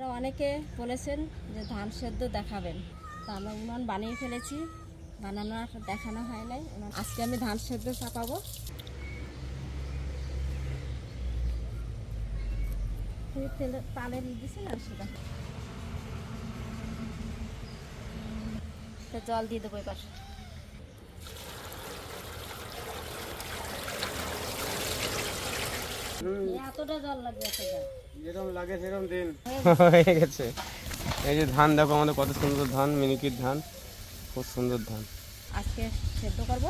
আপনারা অনেকে বলেছেন যে ধান সেদ্ধ দেখাবেন। তা আমরা উনান বানিয়ে ফেলেছি বানানোর দেখানো হয় নাই। আজকে আমি ধান সেদ্ধ চাপাবো। সেটা। জল দিয়ে দেবো এবার। এতটা জল লাগবে এত জল যেরকম লাগে সেরকম দিন। হয়ে গেছে। এই যে ধান দেখো আমাদের কত সুন্দর ধান মিনিকির ধান খুব সুন্দর ধান। আজকে সেদ্ধ করব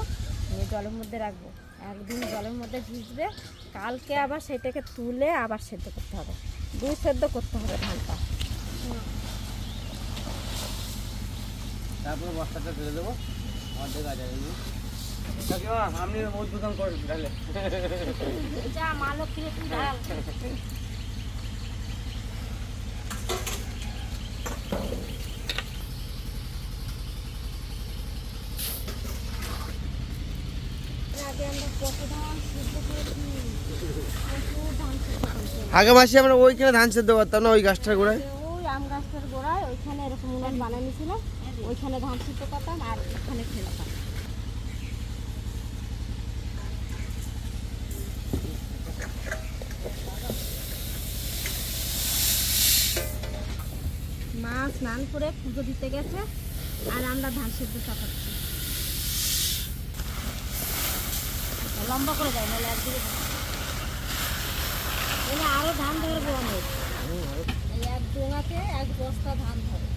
নিয়ে জলের মধ্যে রাখব। একদিন জলের মধ্যে ভিজবে কালকে আবার সেটাকে তুলে আবার সেদ্ধ করতে হবে। দুই সেদ্ধ করতে হবে ধানটা। তারপরে বস্তাটা ফেলে দেবো। অর্ধেক আছে আপনি মজবুতন করেন তাহলে যা মালক কিনে তুই ঢাল এর আগে আমরা কত ধান সিদ্ধ করেছি প্রচুর ধান সিদ্ধ করেছি আগে মাসে আমরা ওইখানে ধান সেদ্ধ করতাম না, ওই গাছটার গোড়ায়? ওই আম গাছটার গোড়ায়, ওইখানে এরকম ওইখানে ধান আর মা স্নান করে পুজো দিতে গেছে আর আমরা ধান সিদ্ধ চাপাচ্ছি লম্বা করে যায় নাহলে একদিকে আরও ধান ধরবো অনেক এক ডোঙাতে এক বস্তা ধান ধরে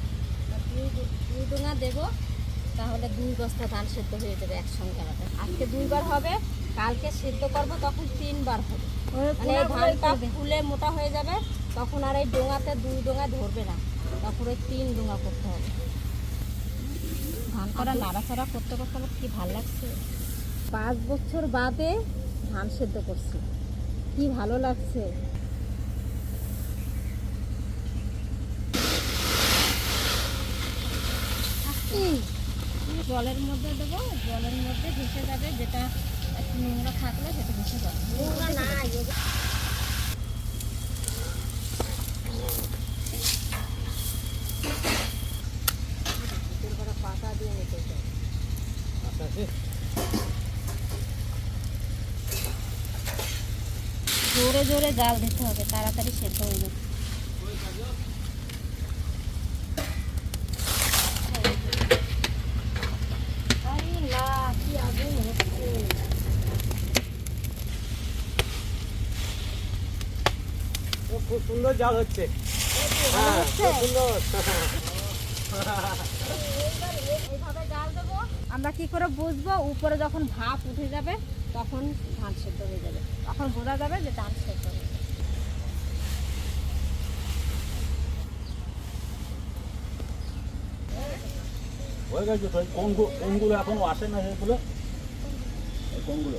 দুই দুই ডোঙা দেবো তাহলে দুই বস্তা ধান সেদ্ধ হয়ে যাবে একসঙ্গে আমাদের। আজকে দুইবার হবে কালকে সেদ্ধ করব তখন তিনবার হবে। মানে ধানটা ফুলে মোটা হয়ে যাবে তখন আর এই ডোঙাতে দুই ডোঙা ধরবে না। তখন ওই তিন ডোঙা করতে হবে। ধান করা নাড়াচাড়া করতে করতে আমার কি ভালো লাগছে? পাঁচ বছর বাদে ধান সেদ্ধ করছি। কি ভালো লাগছে? জলের মধ্যে দেবো, জলের মধ্যে ভেসে যাবে যেটা একটু নোংরা থাকলে সেটা ভেসে যাবে। নোংরা নাই পাতা দিয়ে নিতে হবে। জোরে জাল দিতে হবে তাড়াতাড়ি সেদ্ধ হয়ে যাবে। খুব সুন্দর জাল হচ্ছে। হ্যাঁ সুন্দর। এইভাবে জাল দেবো। আমরা কি করে বুঝব? উপরে যখন ভাপ উঠে যাবে তখন ধান সেদ্ধ হয়ে যাবে। তখন বোঝা যাবে যে ধান সেদ্ধ হয়ে গেছে। তো কোনগুলো কোনগুলো এখনও আসে না সেগুলো কোনগুলো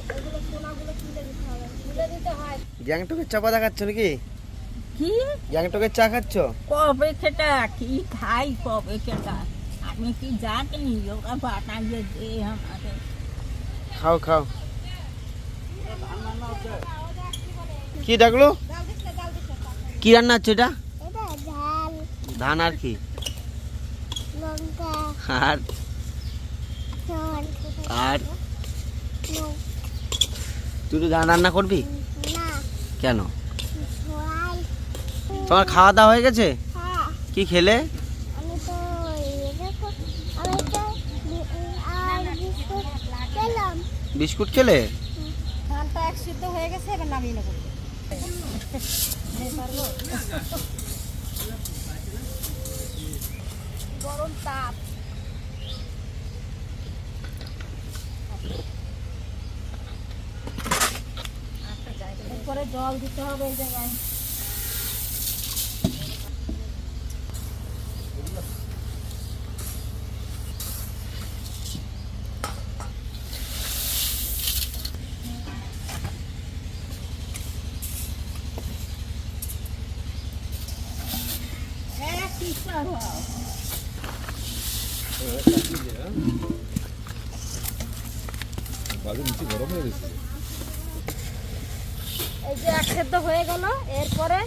গ্যাংটকের চাপা দেখাচ্ছ নাকি? কি? গ্যাংটকের চা খাচ্ছ? কবে খেটা? কি খাই কবে খেটা? আমি কি জানি ওরা বানাইয়ে দে আমাদের খাও খাও। কি ডাকলো কি রান্না হচ্ছে এটা? ধান আর কি? আর? আর? তুই তো ধান রান্না করবি? কেন? তোমার খাওয়া দাওয়া হয়ে গেছে? কি খেলে? খেলাম। বিস্কুট খেলে ধানটা এক সিদ্ধ হয়ে গেছে এবার নামিয়ে নেব গরম তাপ। জল দিতে হবে এই জায়গায়। এই যে এক সেদ্ধ হয়ে গেল, এরপরে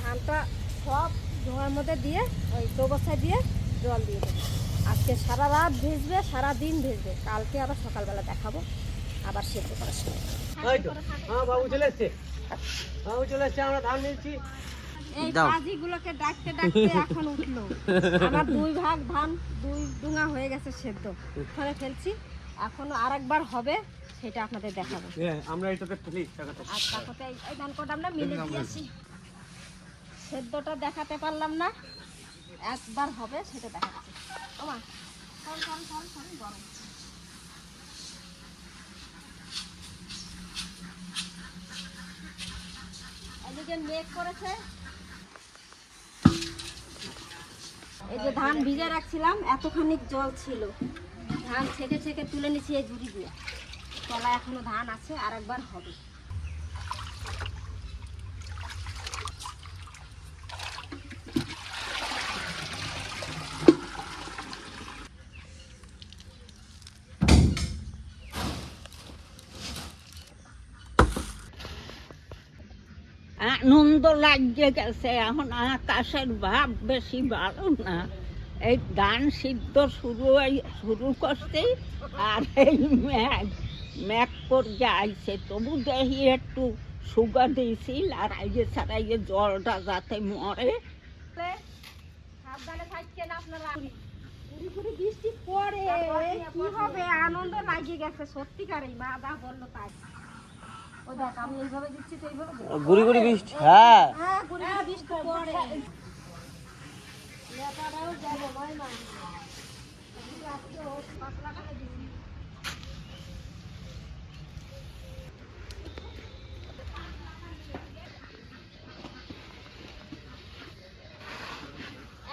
ধানটা সব ডোঙার মধ্যে দিয়ে, ওই গোবরসায় দিয়ে জল দিয়ে দেবো। আজকে সারা রাত ভিজবে, সারা কালকে আবার সকালবেলা দেখাবো, আবার সেদ্ধ করার সময়। হ্যাঁ বাবু চলে এসছে। বাবু চলে এসছে, আমরা ধান নিচ্ছি এই দাও। কাজিগুলোকে ডাকতে ডাকতে এখন উঠল। আমার দুই ভাগ ধান দুই ডুঙা হয়ে গেছে সেদ্ধ। ওখানে ফেলছি। এখনও আরেকবার হবে সেটা আপনাদের দেখাবো। আমরা এটাতে ফেলি আর তারপরে এই এই ধান কটা আমরা মিলে দিয়েছি। সেদ্ধটা দেখাতে পারলাম না। একবার হবে সেটা দেখাচ্ছি। ওমা গরম। এদিকে মেঘ করেছে। এই যে ধান ভিজে রাখছিলাম এতখানি জল ছিল। ধান ছেঁকে ছেঁকে তুলে নিয়েছি এই জুড়ি দিয়ে। তলা এখনও ধান আছে আর একবার হবে। আনন্দ লাগিয়ে গেছে। এখন আকাশের ভাব বেশি ভালো না। এই ধান সিদ্ধ শুরু শুরু করতে আর এই ম্যাগ ম্যাগ করে আইছে। তবু দেখি একটু সুগা দিয়েছিল আর আইয়ে ছাড়াইয়ে জলটা যাতে মরে। সাবধানে থাকছেন আপনারা। পুরি পুরি বৃষ্টি পড়ে। কি হবে? আনন্দ লাগিয়ে গেছে সত্যিকারই মা দা বলল তাই। গুড়ি গুড়ি বৃষ্টি হ্যাঁ। হ্যাঁ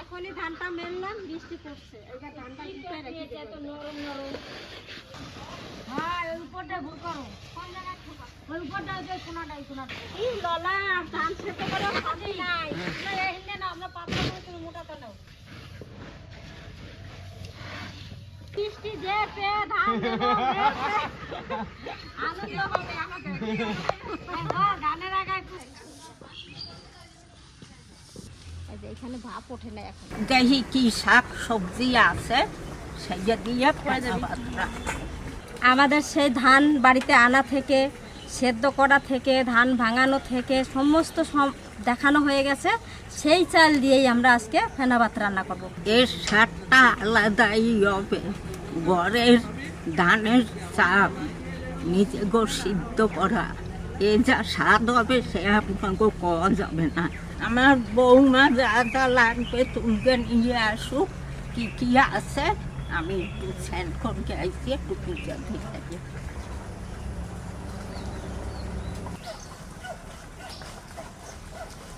এখনই ধানটা মেললাম বৃষ্টি পড়ছে। এইটা ধানটা নরম নরম হ্যাঁ উপরটা ভুল করো? ওই উপরটা যে কোনাটা এই এই ললা ধান সেদ্ধ করে খাবি নাই না এই না আমরা পাতলা করে তুমি মোটাটা নাও বৃষ্টি যে পে ধান দেবো আনন্দ হবে আমাকে ধানের আগায় এখানে ভাপ ওঠে না এখন দেখি কি শাক সবজি আছে সেই দিয়ে আমাদের সেই ধান বাড়িতে আনা থেকে সেদ্ধ করা থেকে, ধান ভাঙানো থেকে, সমস্ত সম- দেখানো হয়ে গেছে। সেই চাল দিয়েই আমরা আজকে ফেনা ভাত রান্না করব। এর স্বাদটা আলাদাই হবে। ঘরের ধানের চাপ নিজে সিদ্ধ করা। এ যা স্বাদ হবে সে আপনাকে পাওয়া যাবে না। আমার বৌমা যা যা লাগবে তুলবে, নিয়ে আসুক। কি কি আছে? আমি একটু স্যান্ড করে আইসি একটু পূজা দিয়ে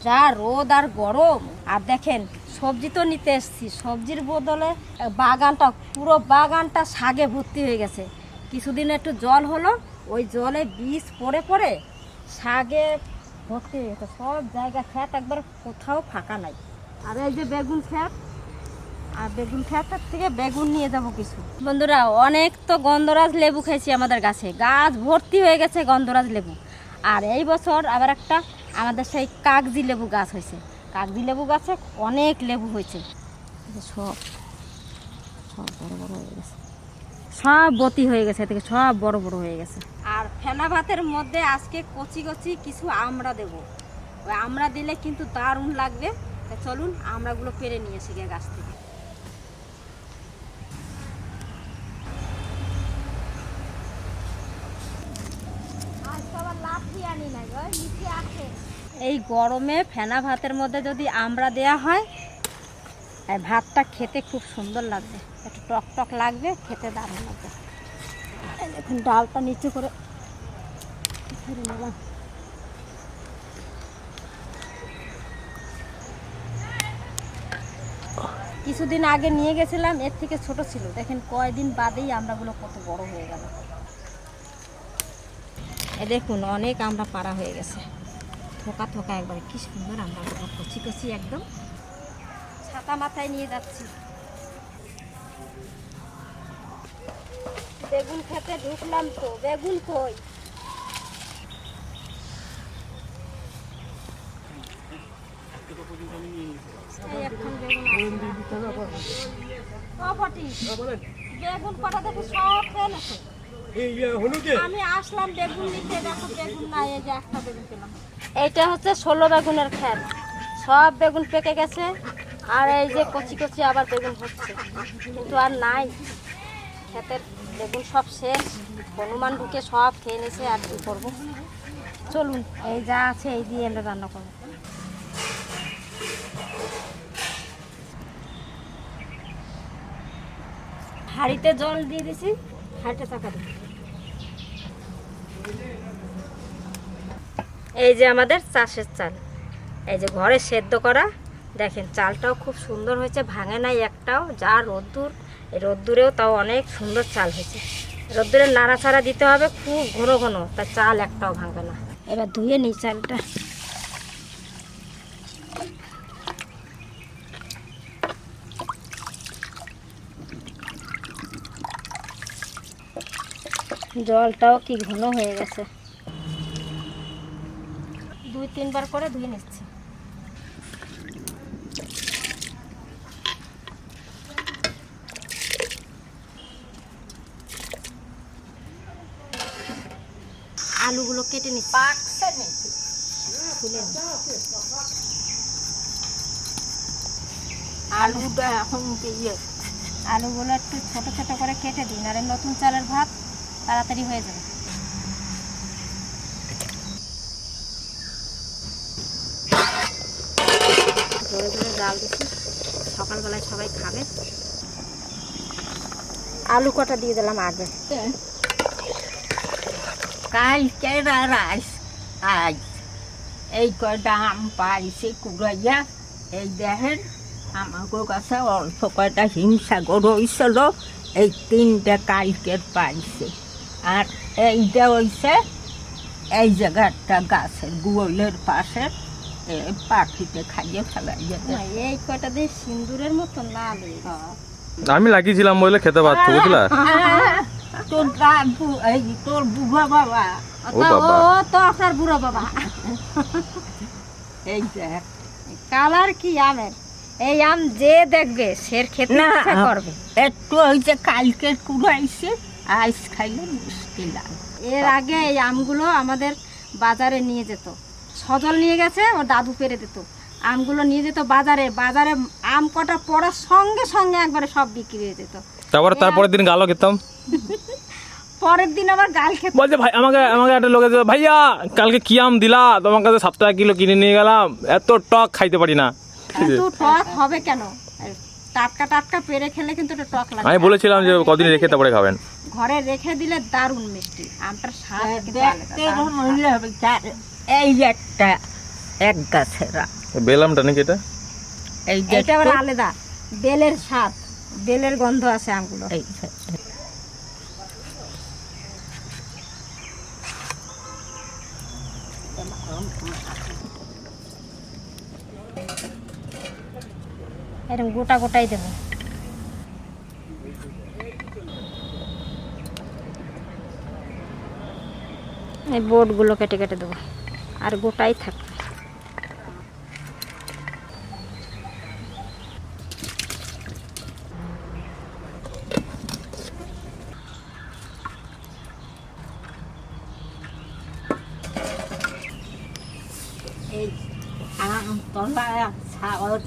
যা রোদ আর গরম। আর দেখেন, সবজি তো নিতে এসছি। সবজির বদলে বাগানটা, পুরো বাগানটা শাগে ভর্তি হয়ে গেছে। কিছুদিন একটু জল হলো, ওই জলে বীজ পড়ে পড়ে শাগে ভর্তি হয়ে গেছে। সব জায়গা খ্যাত একবার কোথাও ফাঁকা নাই। আর এই যে বেগুন খ্যাত আর বেগুন খ্যাতের থেকে বেগুন নিয়ে যাব কিছু। বন্ধুরা, অনেক তো গন্ধরাজ লেবু খেয়েছি আমাদের গাছে। গাছ ভর্তি হয়ে গেছে গন্ধরাজ লেবু। আর এই বছর আবার একটা আমাদের সেই কাগজি লেবু গাছ হয়েছে। কাগজি লেবু গাছে অনেক লেবু হয়েছে। সব সব বড় বড় হয়ে গেছে। সব বতি হয়ে গেছে এদিকে, সব বড় বড় হয়ে গেছে। আর ফেনা ভাতের মধ্যে আজকে কচি কচি কিছু আমরা দেব। ওই আমরা দিলে কিন্তু দারুণ লাগবে। চলুন, আমরাগুলো পেরে নিয়ে এসে গাছ থেকে। এই গরমে ফেনা ভাতের মধ্যে যদি আমরা দেয়া হয় ভাতটা খেতে খুব সুন্দর লাগবে। একটু টক টক লাগবে, খেতে দারুণ লাগবে। দেখুন, ডালটা নিচু করে কিছুদিন আগে নিয়ে গেছিলাম, এর থেকে ছোট ছিল। দেখেন, কয়দিন বাদেই আমরাগুলো কত বড় হয়ে গেল। দেখুন, অনেক আমরা পাড়া হয়ে গেছে। থোকা থোকা একবারে কি সুন্দর আমরা কচি কচি একদম। ছাতা মাথায় নিয়ে যাচ্ছি। বেগুন খেতে ঢুকলাম তো বেগুন কই? বেগুন কটা দেখি সব। আমি আসলাম বেগুন নিতে দেখো বেগুন নাই এই যে একটা বেগুন পেলাম। এইটা হচ্ছে ষোলো বেগুনের খ্যাত সব বেগুন পেকে গেছে, আর এই যে কচি কচি আবার বেগুন হচ্ছে। কিন্তু আর নাই। ক্ষেতের বেগুন সব শেষ। হনুমান ঢুকে সব খেয়ে নিয়েছে, আর কি করব? চলুন, এই যা আছে এই দিয়ে আমরা রান্না করব। হাঁড়িতে জল দিয়ে দিছি হাঁড়িতে চাকা দিই এই যে আমাদের চাষের চাল। এই যে ঘরে সেদ্ধ করা, দেখেন চালটাও খুব সুন্দর হয়েছে, ভাঙে নাই একটাও, যা রোদ্দুর, এই রোদ্দুরেও তাও অনেক সুন্দর চাল হয়েছে। রোদ্দুরে নাড়াচাড়া দিতে হবে, খুব ঘন ঘন, তা চাল একটাও ভাঙবে না। এবার ধুয়ে নিই চালটা। জলটাও কি ঘন হয়ে গেছে। দুই তিনবার করে ধুয়ে নিচ্ছি। আলুগুলো কেটে নিচ্ছি। পাকছে নাকি? খুলে আলুটা এখন দিয়ে আলুগুলো একটু ছোট ছোট করে কেটে দিন আর নতুন চালের ভাত তাড়াতাড়ি হয়ে যাবে। জোরে দিচ্ছি সকালবেলায় সবাই খাবে। আলু কটা দিয়ে দিলাম আগে। কালকে আর আজ। এই কয়টা আম পাইছে কুড়াইয়া এই দেখেন আমাকে কাছে অল্প কয়টা হিমসাগর হয়েছিল এই তিনটে কালকের পাইছে। আর এইটা হয়েছে এই জায়গাটা গাছের গোলের পাশে। পাখিতে খাইয়ে ফেলাই এই দিয়ে সিন্দুরের মতো লাল আমি লাগিয়েছিলাম বলে খেতে পারতো বুঝলা? তোর দাদু এই তোর বুড়া বাবা। ও তা বাবা। ও তো আপনার বুড়ো বাবা। এই দেখ। কালার কি আমের? এই আম যে দেখবে সের খেতে ইচ্ছা করবে। একটু ওই যে কালকে কুড়াইছে আইস খাইলে লাগে এর আগে এই আমগুলো আমাদের বাজারে নিয়ে যেত। সজল নিয়ে গেছে ওর দাদু পেরে দিত। আমগুলো নিয়ে যেত বাজারে বাজারে আম কটা পড়ার সঙ্গে সঙ্গে একবারে সব বিক্রি হয়ে যেত। তারপরে তারপরের দিন গালও খেতাম। পরের দিন আবার গাল খেত। বলছে ভাই আমাকে আমাকে একটা লোকে ভাইয়া কালকে কি আম দিলা? তোমার কাছে সাত টাকা কিলো কিনে নিয়ে গেলাম। এত টক খাইতে পারি না। কিন্তু টক হবে কেন? টাটকা টাটকা পেরে খেলে কিন্তু এটা টক লাগে। আমি বলেছিলাম যে কদিন রেখে তারপরে খাবেন। ঘরে রেখে দিলে দারুণ মিষ্টি। আমটার স্বাদ কিন্তু দেখতে আলাদা। এই একটা এক গাছের বেলামটা নাকি এটা? এই যে এটা আবার আলাদা। বেলের স্বাদ বেলের গন্ধ আছে আমগুলো। এই এরকম গোটা গোটাই দেবো। এই বোর্ডগুলো কেটে কেটে দেবো। আর গোটাই থাকবে।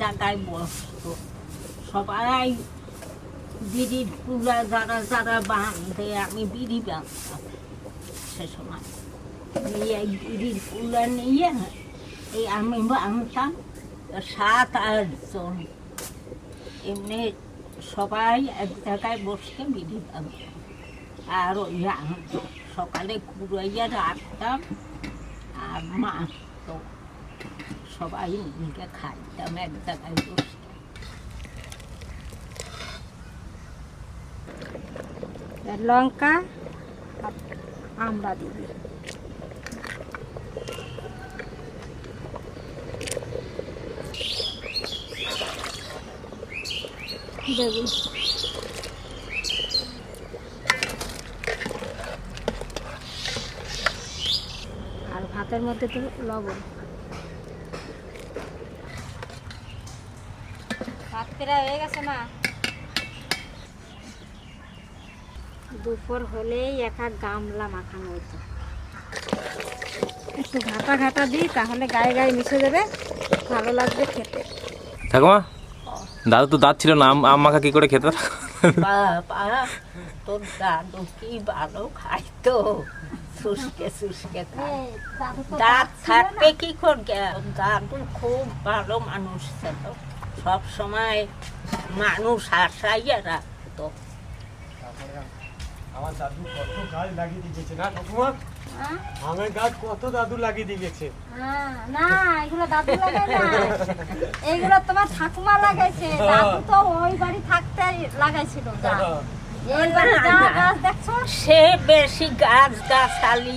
জায়গায় বসতো। সবাই বিড়ির পুরা যারা যারা বাঁধে, আমি বিড়ি বাঁধতাম সে সময়। এই পুরা নিয়ে এই আমি বাঁধতাম সাত আটজন। এমনি সবাই এক জায়গায় বসে বিড়ি বাঁধতাম আর ওই সকালে কুড়াইয়া রাখতাম, আর মাছ তো সবাই মিলে খাইতাম, এক জায়গায় বসে লঙ্কা আমরা দিবি বেগুন আর ভাতের মধ্যে তো লবণ। ভাত প্রায় হয়ে গেছে, মা। দুপুর হলেই এক গামলা মাখানো হইতো একটু ঘাটা ঘাটা দিই, তাহলে গায়ে গায়ে মিশে যাবে, ভালো লাগবে খেতে। ঠাকুমা দাদু তো দাঁত ছিল না আম আম মাখা কি করে খেতে? বাবা তোর দাদু কি ভালো খাইতো? শুষ্কে শুষ্কে দাঁত থাকবে কি করবে দাদু খুব ভালো মানুষ ছিল। সব সময় মানুষ আশাইয়া রাখতো। আমার দাদু কত গাছ লাগিয়ে দিয়েছে না ঠাকুমা? আমের গাছ কত দাদু লাগিয়ে দিয়ে গেছে। না এগুলো দাদু লাগাই না। এইগুলো তোমার ঠাকুমা লাগাইছে। দাদু তো ওই বাড়ি থাকতে লাগাইছিল সে বেশি গাছ গাছালি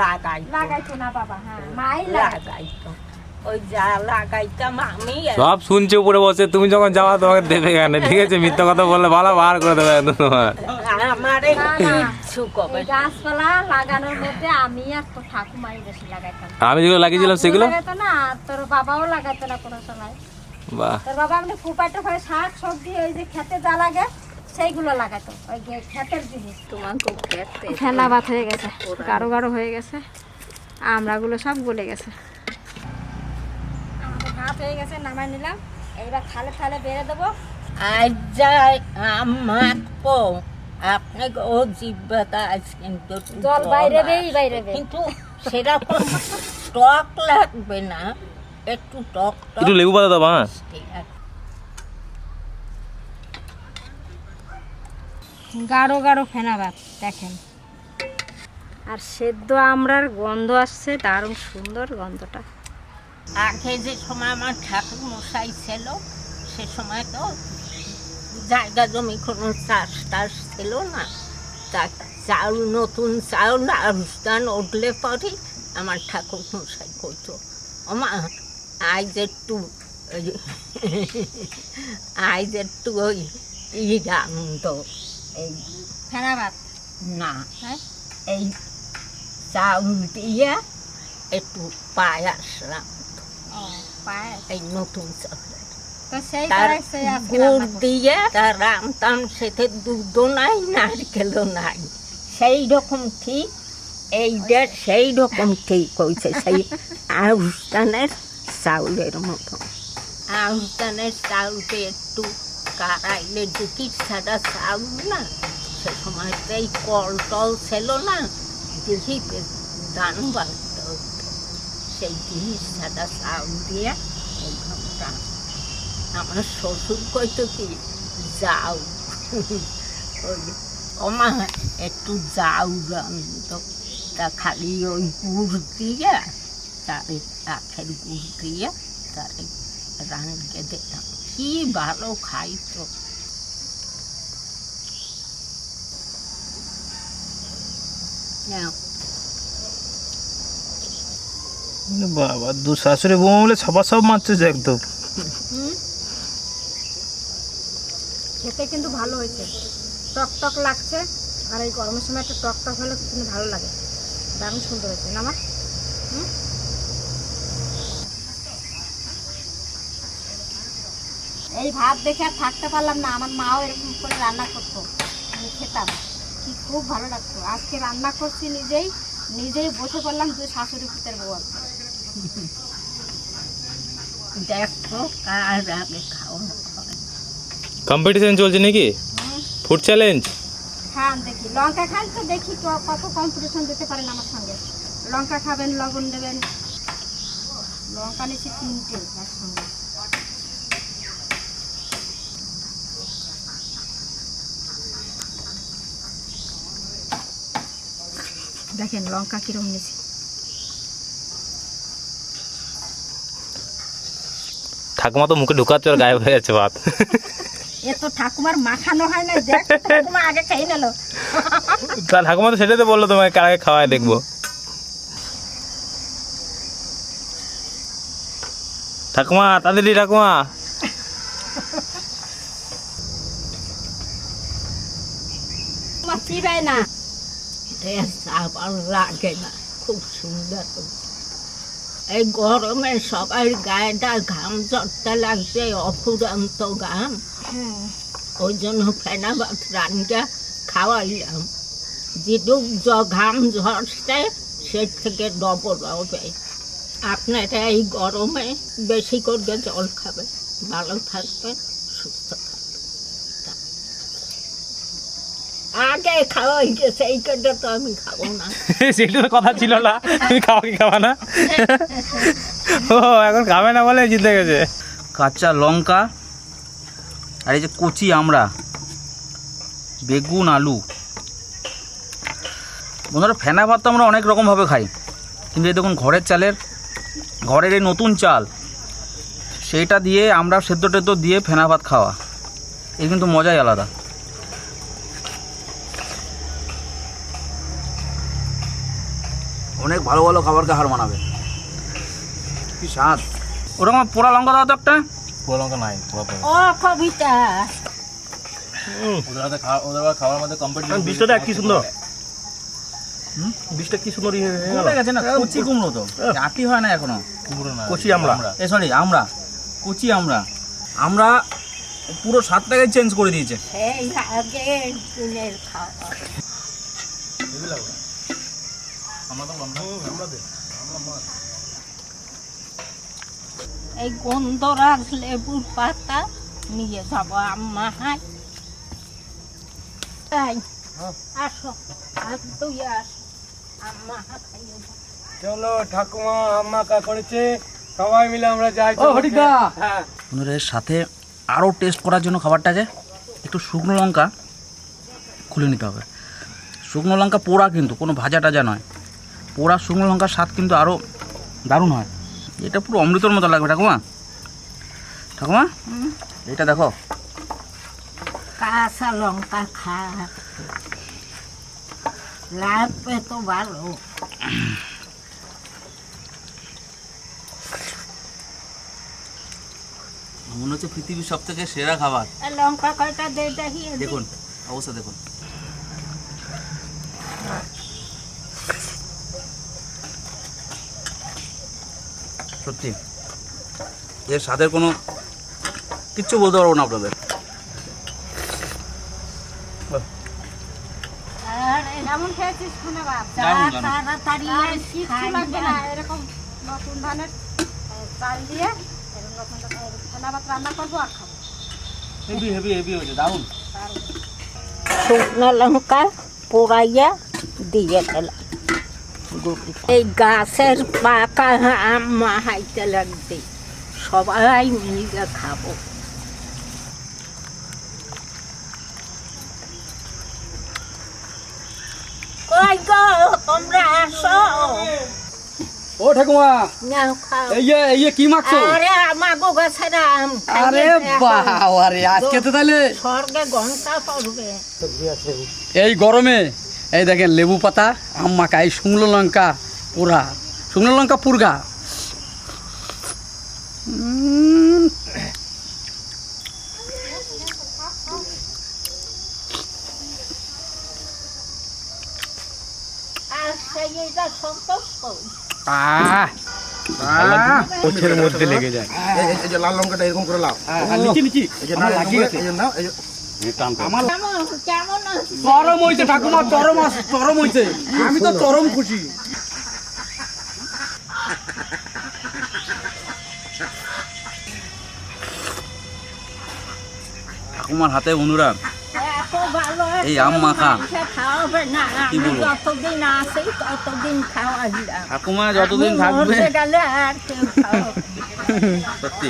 লাগাই লাগাইতো না বাবা হ্যাঁ মাই লাগাই লাগাইতো। ওই যা লাগাইতাম আমি সব শুনছে উপরে বসে তুমি যখন যাওয়া তোমাকে দেবে কেন ঠিক আছে? মিথ্যা কথা বললে ভালো বার করে দেবে একদম তোমার। আমারে গাছপালা লাগানোর মধ্যে আমি আর ঠাকুমাই বেশি লাগাইতাম। আমি যেগুলো লাগিয়েছিলাম সেগুলো? লাগাইতো না আর তোর বাবাও লাগাইতো না কোনো সময়। বাহ। তোর বাবা এমনি শাক সবজি ওই যে খেতে যা লাগে সেইগুলো লাগাতো ওই জিনিস। তোমাকে খেতে ফেলা ভাত হয়ে গেছে গাঢ় গাঢ় হয়ে গেছে আমড়াগুলো সব গলে গেছে। ভাত হয়ে গেছে নামাই নিলাম। এইবার থালে থালে বেড়ে দেবো। আজ যাই আমাকো আপনাকে ও জিব্বাটা আজ কিন্তু জল বাইরে বেই বাইরে কিন্তু সেরকম টক লাগবে না একটু টক টক একটু লেবু পাতা দাও হ্যাঁ গাঢ় গাঢ় ফেনা ভাত দেখেন। আর সেদ্ধ আমরার গন্ধ আসছে দারুণ সুন্দর গন্ধটা। আগে যে সময় আমার ঠাকুর মশাই ছিল সে সময় তো জায়গা জমি কোনো চাষ টাস ছিল না। তা চাউল নতুন চাউল আনুষ্ঠান উঠলে পরে আমার ঠাকুর মশাই করতো। আমা আজ একটু আজ একটু ওই ই আনন্দ এই ভাত না হ্যাঁ? এই চাউল দিয়ে একটু পায়াস রাম ও পায়েস এই নতুন চাউল সেই তার করে সে আজকে গুড় দিয়ে তার রামতাম সেতে দুধও নাই নারকেলও নাই সেই রকম ঠিক এইটা সেই রকম ঠিক হয়েছে সেই আউস্তানের চাউলের মতো আউস্তানের চাউলকে একটু কারাইলে দুটির ছাড়া চাউল না সে সময় তো এই কল টল ছিল না দেখি দান হতো সেই জিনিস ছাড়া চাউল দিয়ে ওইভাবে আমার শ্বশুর কইতো কি যাও। ওই একটু যাও রান্ত তা খালি ওই গুড় দিয়ে তার আখের গুড় দিয়ে তারে রানকে দিতাম কি ভালো খাইতো নাও, বাবা, দু শাশুড়ি বলে সবার সব একদম। খেতে কিন্তু ভালো হয়েছে। টক টক লাগছে, আর এই গরমের সময় টক টক হলে কিন্তু ভালো লাগে। দারুণ সুন্দর হয়েছে, না হুম? এই ভাত দেখে আর থাকতে পারলাম না, আমার মাও এরকম করে রান্না করতো। আমি খেতাম, কি খুব ভালো লাগতো। আজকে রান্না করছি নিজেই নিজেই বসে পড়লাম দুই শাশুড়ি পুতের বউ আছে। দেখো কার আগে খাওয়া হয় কম্পিটিশন চলছে নাকি? ফুড চ্যালেঞ্জ খান দেখি। লঙ্কা খান তো দেখি ক- কত কম্পিটিশন দিতে পারেন আমার সঙ্গে। লঙ্কা খাবেন লবণ দেবেন। লঙ্কা নিচ্ছি তিনটে একসঙ্গে। দেখেন লঙ্কা কিরম নিয়েছি ঠাকুমা তো মুখে ঢুকাচ্ছে আর গায়েব হয়ে যাচ্ছে ভাত। এ তো ঠাকুমার মাখানো হয় না দেখ ঠাকুমা আগে খেয়ে নিল। তা ঠাকুমা তো সেটাই তো বলল তোমাকে কার আগে খাওয়ায় দেখব। ঠাকুমা তাড়াতাড়ি ঠাকুমা। চিবাই না। খুব সুন্দর। এই গরমে সবার গায়েটা ঘাম চড়তে লাগছে অফুরন্ত ঘাম। ওই জন্য ফেনা ভাত রান্না খাওয়াইলাম। যেটুক জ ঘাম ঝরছে সে থেকে ডবল হবে। আপনারা এই গরমে বেশি করে জল খাবেন। ভালো থাকবেন সুস্থ থাকবেন আগে খাওয়াই গেছে এই তো আমি খাব না। সেটা তো কথা ছিল না। তুমি খাওয়া কি খাওয়া না? ও এখন খাবে না বলে জিতে গেছে। কাঁচা লঙ্কা আর এই যে কচি আমরা বেগুন আলু। বন্ধুরা ফেনা ভাত তো আমরা অনেক রকমভাবে খাই। কিন্তু এই দেখুন ঘরের চালের ঘরের এই নতুন চাল সেইটা দিয়ে আমরা সেদ্ধ টেদ্ধ দিয়ে ফেনা ভাত খাওয়া। এই কিন্তু মজাই আলাদা। অনেক ভালো ভালো খাবারকে হার মানাবে কি স্বাদ? ওরকম পোড়া লঙ্কা দাও তো একটা। লঙ্কা নাই ও কবিতা। ওদের হাতে খাওয়া ওদের খাওয়ার মধ্যে কম্পিটিশন বৃষ্টিটা দেখ কি সুন্দর। বৃষ্টিটা কি সুন্দর ইয়ে হয়ে গেছে না? কচি কুমড়ো তো। আটি হয় না এখনও? কুমড়ো না। কচি আমরা এ সরি আমরা কচি আমরা আমরা পুরো স্বাদটাকে চেঞ্জ করে দিয়েছে সেই আগের দিনের খাওয়া এই গন্ধরাজ লেবুর পাতা নিয়ে যাব আম্মা হাই। তাই আসো আর তুই আস। আম্মা হাত খাইয়ে দাও। চলো ঠাকুমা আম্মা কা করেছে। সবাই মিলে আমরা যাই। ও হরিদা! হ্যাঁ। বন্ধুরা এর সাথে আরও টেস্ট করার জন্য খাবারটাকে একটু শুকনো লঙ্কা খুলে নিতে হবে। শুকনো লঙ্কা পোড়া কিন্তু কোনো ভাজা টাজা নয়। পোড়া শুকনো লঙ্কার স্বাদ কিন্তু আরও দারুণ হয়। এটা পুরো অমৃতর মতো লাগবে ঠাকুমা। ঠাকুমা এটা দেখো। কাঁচা লঙ্কা খা লাগবে তো ভালো। মনে হচ্ছে পৃথিবীর সব থেকে সেরা খাবার। লঙ্কা কয়টা দেখুন অবস্থা দেখুন। সত্যি এর স্বাদের কোনো কিচ্ছু বলতে পারব না আপনাদের। শুকনো লঙ্কা পোড়াইয়া দিয়ে দিলাম এই গাছের পাকা আম মাহাইতে লাগবে। সবাই মিলে খাব। তোমরা আসো। ও ঠাকুমা এই যে এই যে কি মাখছো? আরে আমাগো গাছের আম আরে বাবা রে আজকে তো তাহলে স্বর্গে ঘণ্টা পড়বে। এই গরমে এই দেখেন লেবু পাতা আম মাখা এই শুকনো লঙ্কা পোড়া শুকনো লঙ্কা পুরগা। মধ্যে লেগে যায়। এই- যে লাল লঙ্কাটা এরকম করে লাও। আর নিচে নিচে এই যে নাও, এরকম এই যে নাও, এই যে- কেমন কেমন আছো? চরম হইছে ঠাকুমা চরম চরম হইছে। আমি তো চরম খুশি। ঠাকুমার হাতে বন্ধুরা এই আম মাখা। কি বলব? যতদিন আছি ততদিন খাওয়াইলাম ঠাকুমা যতদিন থাকবে। সত্যি।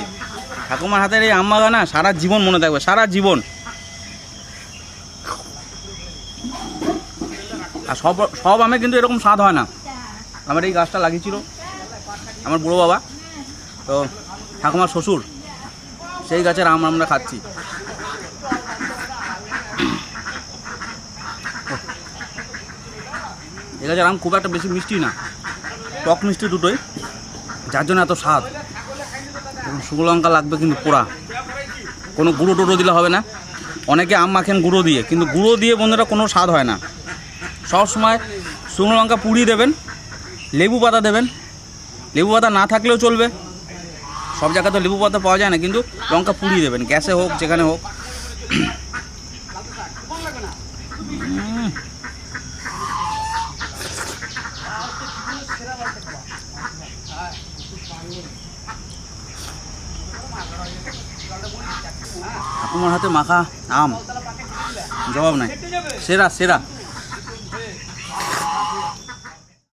ঠাকুমার হাতের এই আম মাখা না সারা জীবন মনে থাকবে সারা জীবন। সব সব আমে কিন্তু এরকম স্বাদ হয় না। আমার এই গাছটা লাগিয়েছিল আমার বুড়ো বাবা। তো ঠাকুমার শ্বশুর, সেই গাছের আম আমরা খাচ্ছি। এই গাছের আম খুব একটা বেশি মিষ্টি না, টক মিষ্টি দুটোই, যার জন্য এত স্বাদ। শুকনো লঙ্কা লাগবে কিন্তু পোড়া। কোনো গুঁড়ো টুড়ো দিলে হবে না। অনেকে আম মাখেন গুঁড়ো দিয়ে, কিন্তু গুঁড়ো দিয়ে বন্ধুরা কোনো স্বাদ হয় না। সব সময় শুকনো লঙ্কা পুড়িয়ে দেবেন, লেবু পাতা দেবেন। লেবু পাতা না থাকলেও চলবে। সব জায়গায় তো লেবু পাতা পাওয়া যায় না, কিন্তু লঙ্কা পুড়িয়ে দেবেন, গ্যাসে হোক, যেখানে হোক। ঠাকুমার হাতে মাখা আম, জবাব নাই। সেরা সেরা।